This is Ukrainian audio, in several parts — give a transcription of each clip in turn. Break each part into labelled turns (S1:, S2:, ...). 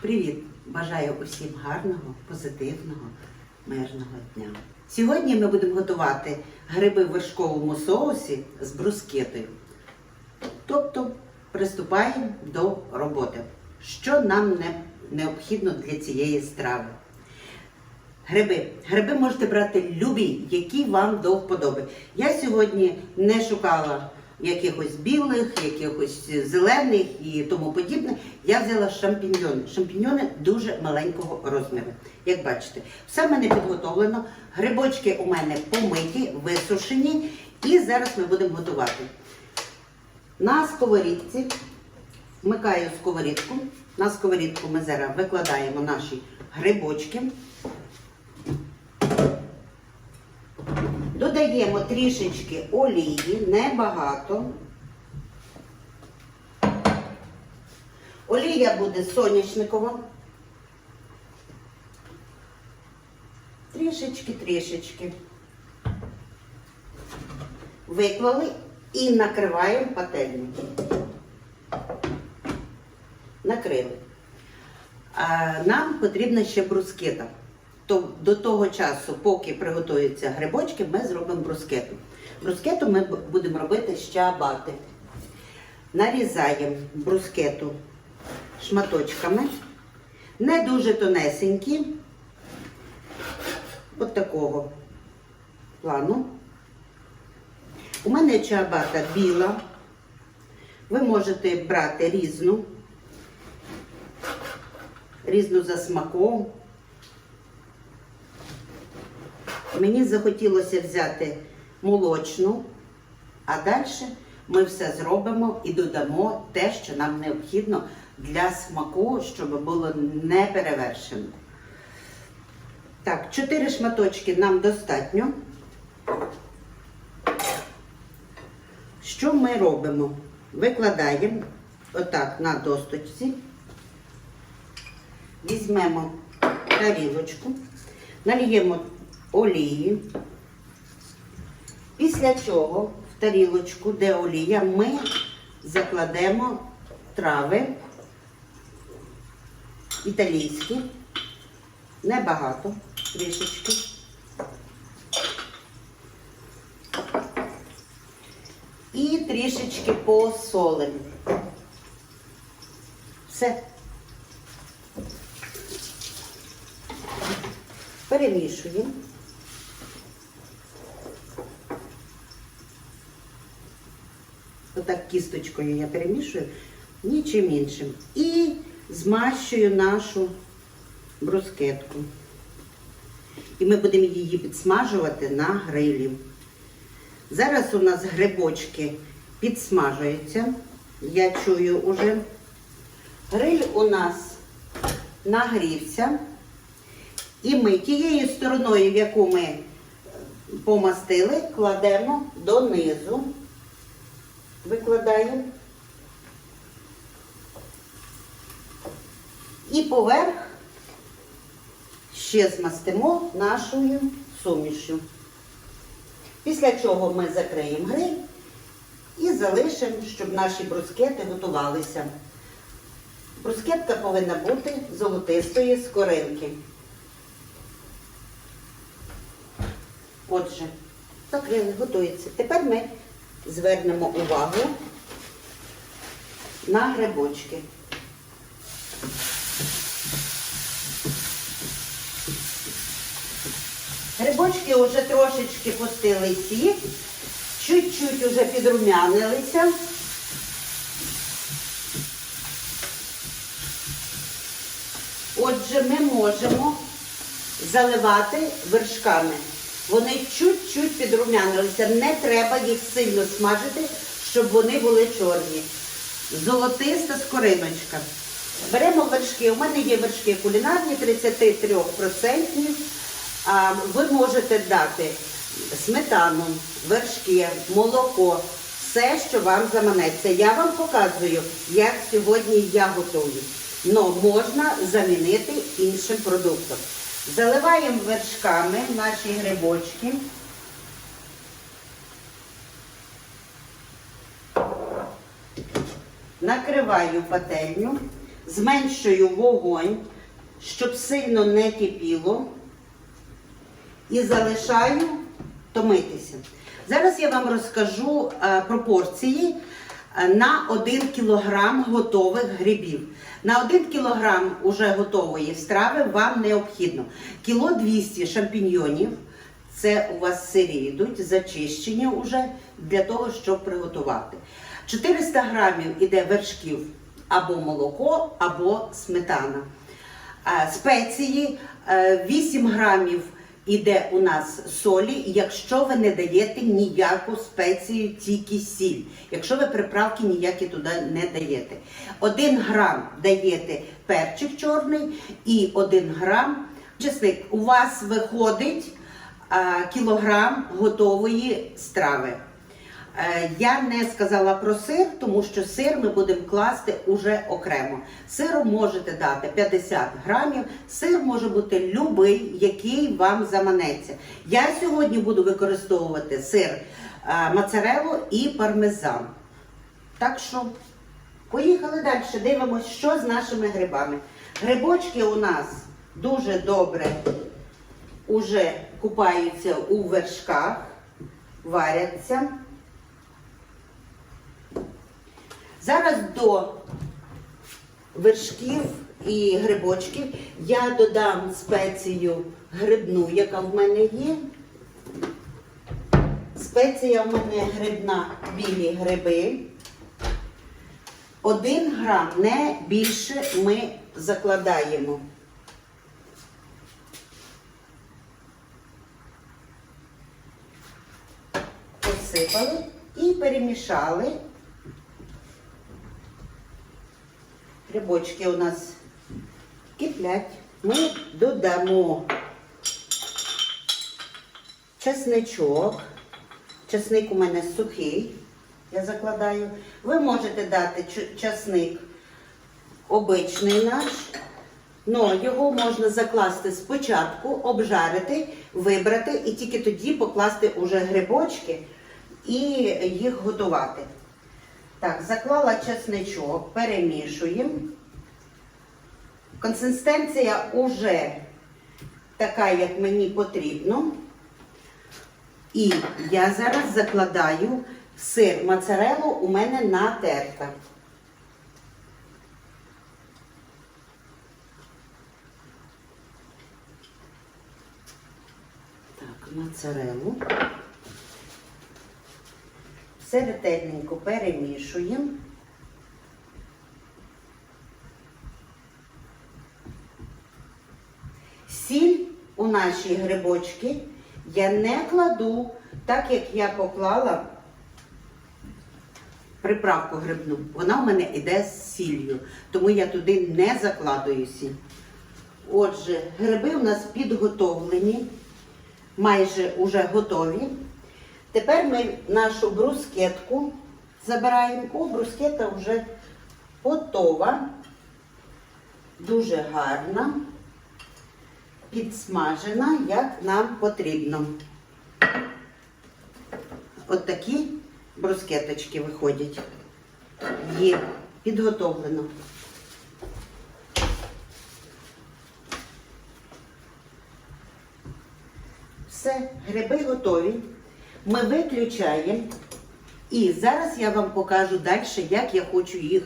S1: Привіт! Бажаю усім гарного, позитивного, мирного дня. Сьогодні ми будемо готувати гриби в вершковому соусі з брускетою. Тобто приступаємо до роботи. Що нам не необхідно для цієї страви? Гриби. Гриби можете брати любі, які вам до вподоби. Я сьогодні не шукала якихось білих, якихось зелених і тому подібне. Я взяла шампіньйони. Шампіньйони дуже маленького розміру. Як бачите, все в мене підготовлено. Грибочки у мене помиті, висушені. І зараз ми будемо готувати. На сковорідці вмикаю сковорідку. На сковорідку ми зараз викладаємо наші грибочки. Додаємо трішечки олії, небагато. Олія буде соняшникова. Трішечки, трішечки. Виклали і накриваємо пательню. Накрили. А нам потрібна ще брускета. То до того часу, поки приготуються грибочки, ми зробимо брускету. Брускету ми будемо робити з чабати. Нарізаємо брускету шматочками, не дуже тонесенькі, от такого плану. У мене чабата біла. Ви можете брати різну, різну за смаком. Мені захотілося взяти молочну, а далі ми все зробимо і додамо те, що нам необхідно для смаку, щоб було не перевершено. Так, чотири шматочки нам достатньо. Що ми робимо? Викладаємо отак на досточці, візьмемо тарілочку, наліємо олії. Після чого в тарілочку, де олія, ми закладемо трави італійські, небагато, трішечки. І трішечки посолимо. Все. Перемішуємо. Отак кісточкою я перемішую, нічим іншим. І змащую нашу брускетку. І ми будемо її підсмажувати на грилі. Зараз у нас грибочки підсмажуються. Я чую уже. Гриль у нас нагрівся. І ми тією стороною, в яку ми помастили, кладемо донизу. Викладаємо. І поверх ще змастимо нашою сумішю. Після чого ми закриємо гриль і залишимо, щоб наші брускети готувалися. Брускетка повинна бути золотистої скоринки. Отже, закрили, готується. Тепер ми звернемо увагу на грибочки. Грибочки вже трошечки пустили сік, чуть-чуть вже підрумянилися. Отже, ми можемо заливати вершками. Вони чуть-чуть підрумянилися. Не треба їх сильно смажити, щоб вони були чорні. Золотиста скориночка. Беремо вершки. У мене є вершки кулінарні 33%. А ви можете дати сметану, вершки, молоко, все, що вам заманеться. Я вам показую, як сьогодні я готую. Но можна замінити іншим продуктом. Заливаємо вершками наші грибочки. Накриваю пательню. зменшую вогонь, щоб сильно не кипіло. І залишаю томитися. Зараз я вам розкажу е, пропорції на 1 кг готових грибів. На 1 кг уже готової страви вам необхідно кіло 200 шампіньйонів. Це у вас сирі йдуть, зачищені вже для того, щоб приготувати. 400 грамів іде вершків або молоко, або сметана. Е, Спеції е, 8 грамів іде у нас солі, якщо ви не даєте ніяку спецію, тільки сіль. Якщо ви приправки ніякі туди не даєте. Один грам даєте перчик чорний і один грам чесник. У вас виходить а, кілограм готової страви. Е, Я не сказала про сир, тому що сир ми будемо класти уже окремо. Сиру можете дати 50 грамів. Сир може бути любий, який вам заманеться. Я сьогодні буду використовувати сир е, і пармезан. Так що, поїхали далі. Дивимося, що з нашими грибами. Грибочки у нас дуже добре уже купаються у вершках, варяться. Зараз до вершків і грибочків я додам спецію грибну, яка в мене є. Спеція в мене грибна білі гриби. Один грам, не більше ми закладаємо. Посипали і перемішали. Грибочки у нас киплять. Ми додамо чесничок. Чесник у мене сухий, я закладаю. Ви можете дати часник обичний наш, але його можна закласти спочатку, обжарити, вибрати і тільки тоді покласти уже грибочки і їх готувати. Так, заклала чесничок, перемішуємо. Консистенція уже така, як мені потрібно. І я зараз закладаю сир моцареллу у мене натерта. Так, моцареллу. Все ретельненько перемішуємо. Сіль у наші грибочки я не кладу, так як я поклала приправку грибну. Вона у мене йде з сіллю, тому я туди не закладую сіль. Отже, гриби у нас підготовлені, майже уже готові. Тепер ми нашу брускетку забираємо. О, брускета вже готова, дуже гарна, підсмажена, як нам потрібно. От такі брускеточки виходять. Є підготовлено. Все, гриби готові. Ми виключаємо. І зараз я вам покажу далі, як я хочу їх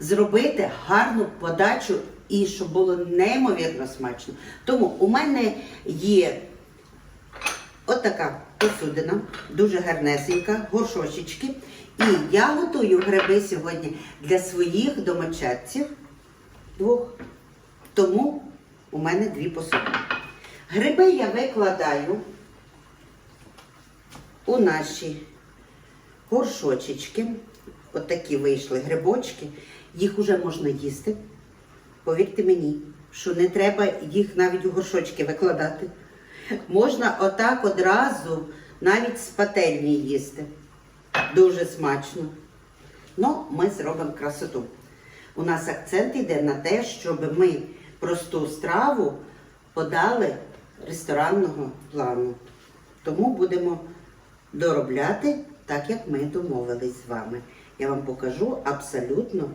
S1: зробити гарну подачу і щоб було неймовірно смачно. Тому у мене є отака посудина, дуже гарнесенька, горшочечки. І я готую гриби сьогодні для своїх домочадців двох. Тому у мене дві посудини. Гриби я викладаю у наші горшочечки. От вийшли грибочки. Їх уже можна їсти. Повірте мені, що не треба їх навіть у горшочки викладати. Можна отак одразу навіть з пательні їсти. Дуже смачно. Ну, ми зробимо красоту. У нас акцент йде на те, щоб ми просту страву подали ресторанного плану. Тому будемо доробляти так, як ми домовились з вами. Я вам покажу абсолютно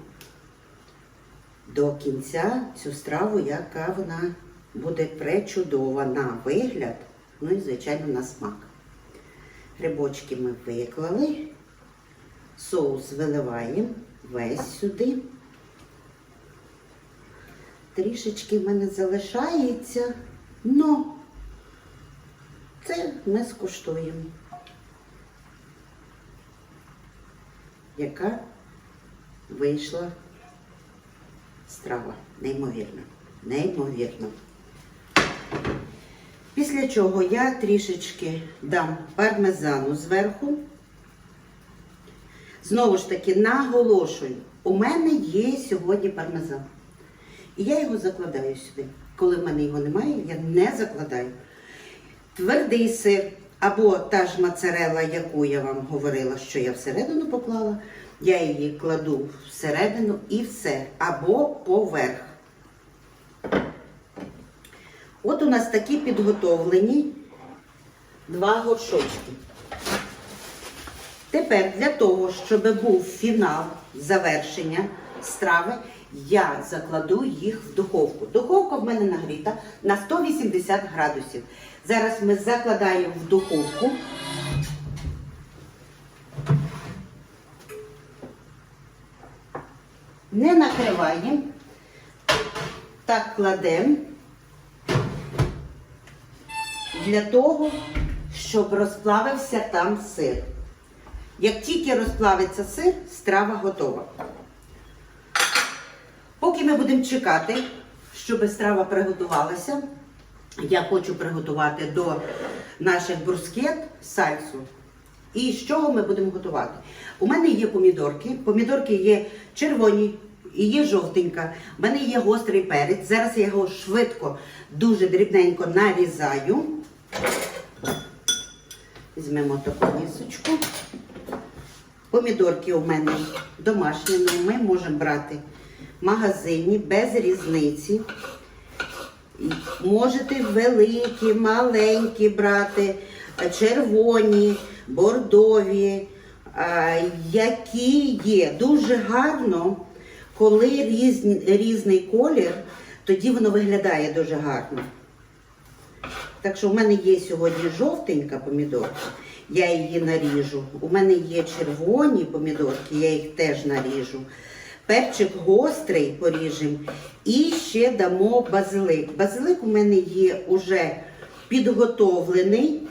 S1: до кінця цю страву, яка вона буде пречудова на вигляд, ну і, звичайно, на смак. Грибочки ми виклали, соус виливаємо весь сюди. Трішечки в мене залишається, но це ми скуштуємо. Яка вийшла страва. Неймовірно. Неймовірно. Після чого я трішечки дам пармезану зверху. Знову ж таки, наголошую, у мене є сьогодні пармезан. І я його закладаю сюди. Коли в мене його немає, я не закладаю. Твердий сир або та ж моцарела, яку я вам говорила, що я всередину поклала, я її кладу всередину і все, або поверх. От у нас такі підготовлені два горшочки. Тепер для того, щоб був фінал завершення страви, я закладу їх в духовку. Духовка в мене нагріта на 180 градусів. Зараз ми закладаємо в духовку. Не накриваємо, так кладемо для того, щоб розплавився там сир. Як тільки розплавиться сир, страва готова. Поки ми будемо чекати, щоб страва приготувалася, я хочу приготувати до наших брускет сальсу. І з чого ми будемо готувати? У мене є помідорки. Помідорки є червоні і є жовтенька. У мене є гострий перець. Зараз я його швидко, дуже дрібненько нарізаю. Візьмемо таку місочку. Помідорки у мене домашні, ми можемо брати в магазині без різниці. Можете великі, маленькі брати, червоні, бордові, які є. Дуже гарно, коли різні, різний колір, тоді воно виглядає дуже гарно. Так що в мене є сьогодні жовтенька помідорка, я її наріжу. У мене є червоні помідорки, я їх теж наріжу. Перчик гострий поріжемо. І ще дамо базилик. Базилик у мене є уже підготовлений.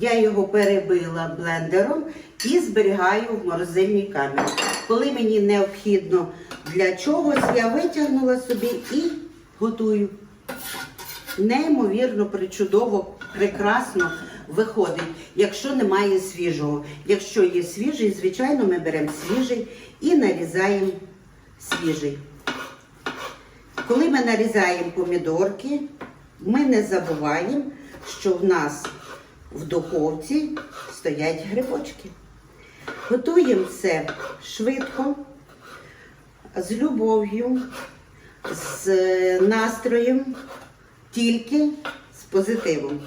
S1: Я його перебила блендером і зберігаю в морозильній камері. Коли мені необхідно для чогось, я витягнула собі і готую неймовірно причудово, прекрасно виходить, якщо немає свіжого. Якщо є свіжий, звичайно, ми беремо свіжий і нарізаємо свіжий. Коли ми нарізаємо помідорки, ми не забуваємо, що в нас в духовці стоять грибочки. Готуємо це швидко, з любов'ю, з настроєм, тільки з позитивом.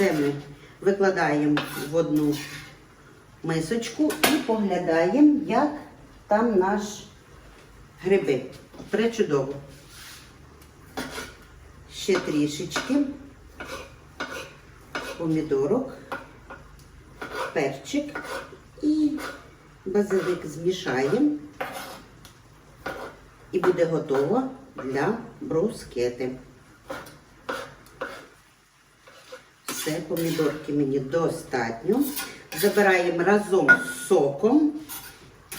S1: Все ми викладаємо в одну мисочку і поглядаємо, як там наш гриби. Пречудово. Ще трішечки помідорок, перчик і базилик змішаємо. І буде готово для брускети. Все, помідорки мені достатньо. Забираємо разом з соком.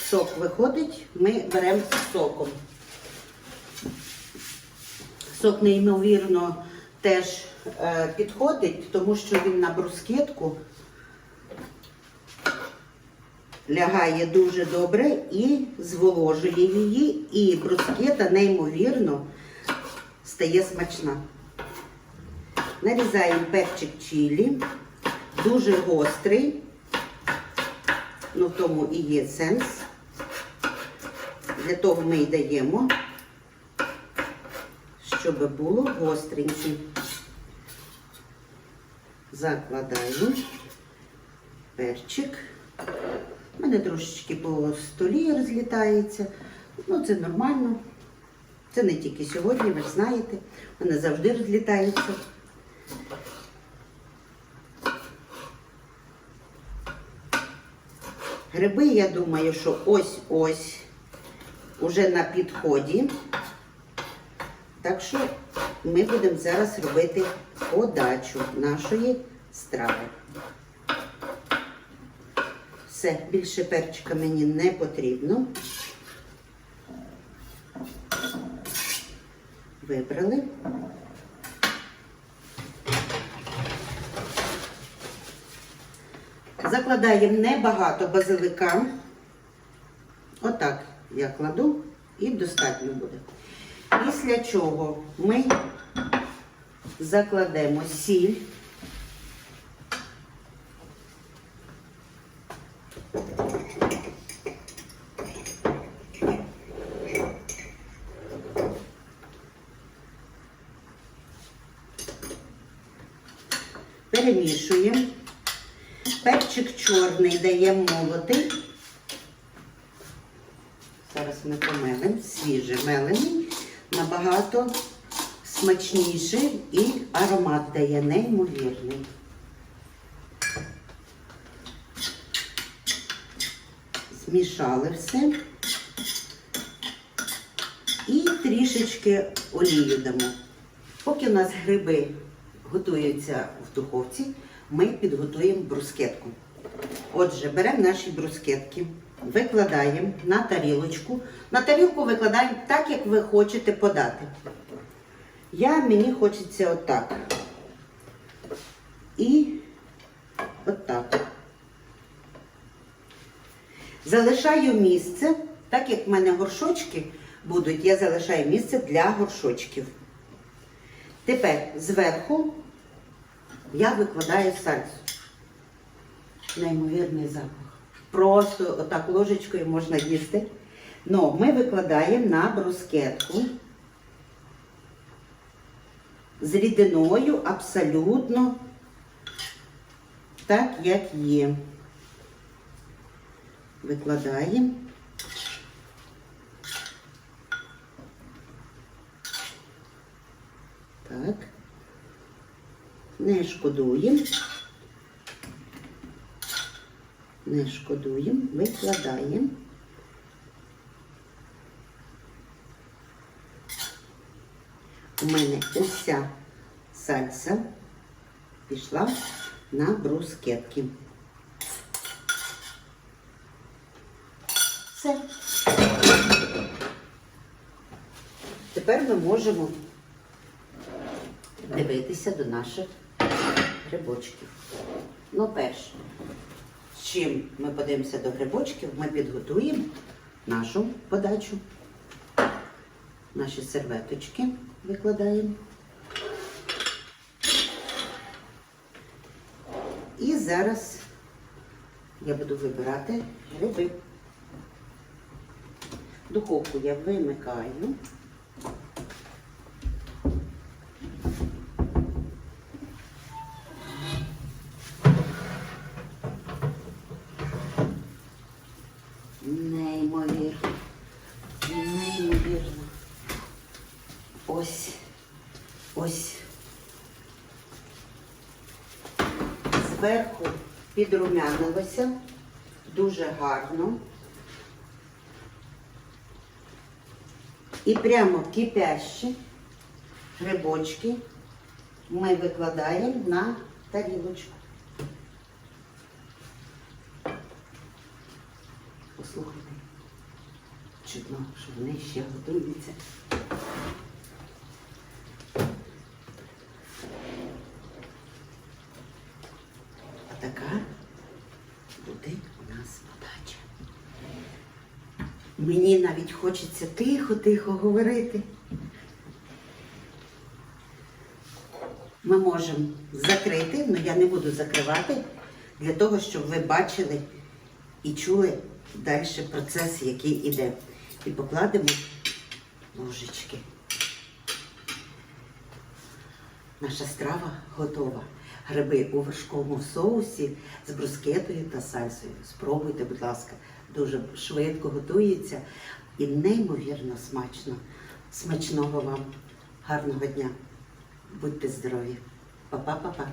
S1: Сок виходить, ми беремо соком. Сок неймовірно теж е, підходить, тому що він на брускетку лягає дуже добре і зволожує її, і брускета неймовірно стає смачна. Нарізаємо перчик чилі, дуже гострий, ну в тому і є сенс. Для того ми й даємо, щоб було гостреньким. Закладаємо перчик. У мене трошечки по столі розлітається. Ну, це нормально. Це не тільки сьогодні, ви ж знаєте. Вони завжди розлітаються. Гриби, я думаю, що ось-ось уже на підході. Так що ми будемо зараз робити подачу нашої страви. Все, більше перчика мені не потрібно. Вибрали. Закладаємо небагато базилика. Отак я кладу і достатньо буде. Після чого ми закладемо сіль. Перемішуємо. Перчик чорний даємо молотий. Зараз ми помелимо, свіже мелений, набагато смачніший і аромат дає неймовірний. Змішали все. І трішечки олію дамо. Поки у нас гриби готуються в духовці, ми підготуємо брускетку. Отже, беремо наші брускетки, викладаємо на тарілочку. На тарілку викладаємо так, як ви хочете подати. Я, мені хочеться отак. І отак. Залишаю місце, так як в мене горшочки будуть, я залишаю місце для горшочків. Тепер зверху я викладаю сальсу. Неймовірний запах. Просто отак ложечкою можна їсти. Но ми викладаємо на брускетку з рідиною абсолютно так, як є. Викладаємо. Так. Не шкодуємо. Не шкодуємо, викладаємо. У мене уся сальса пішла на брускетки. Все. Тепер ми можемо дивитися до наших грибочків. Ну, перше, з чим ми подивимося до грибочків, ми підготуємо нашу подачу. Наші серветочки викладаємо. І зараз я буду вибирати гриби. Духовку я вимикаю. Неймовірно. Неймовірно. Ось. Ось. Зверху підрумянилося. Дуже гарно. І прямо кипящі грибочки ми викладаємо на тарілочку. Послухайте, чудно, що вони ще готуються. А така буде у нас подача. Мені навіть хочеться тихо-тихо говорити. Ми можемо закрити, але я не буду закривати для того, щоб ви бачили і чули далі процес, який іде. І покладемо ложечки. Наша страва готова. Гриби у вершковому соусі з брускетою та сальсою. Спробуйте, будь ласка. Дуже швидко готується і неймовірно смачно. Смачного вам, гарного дня. Будьте здорові. Па-па-па-па.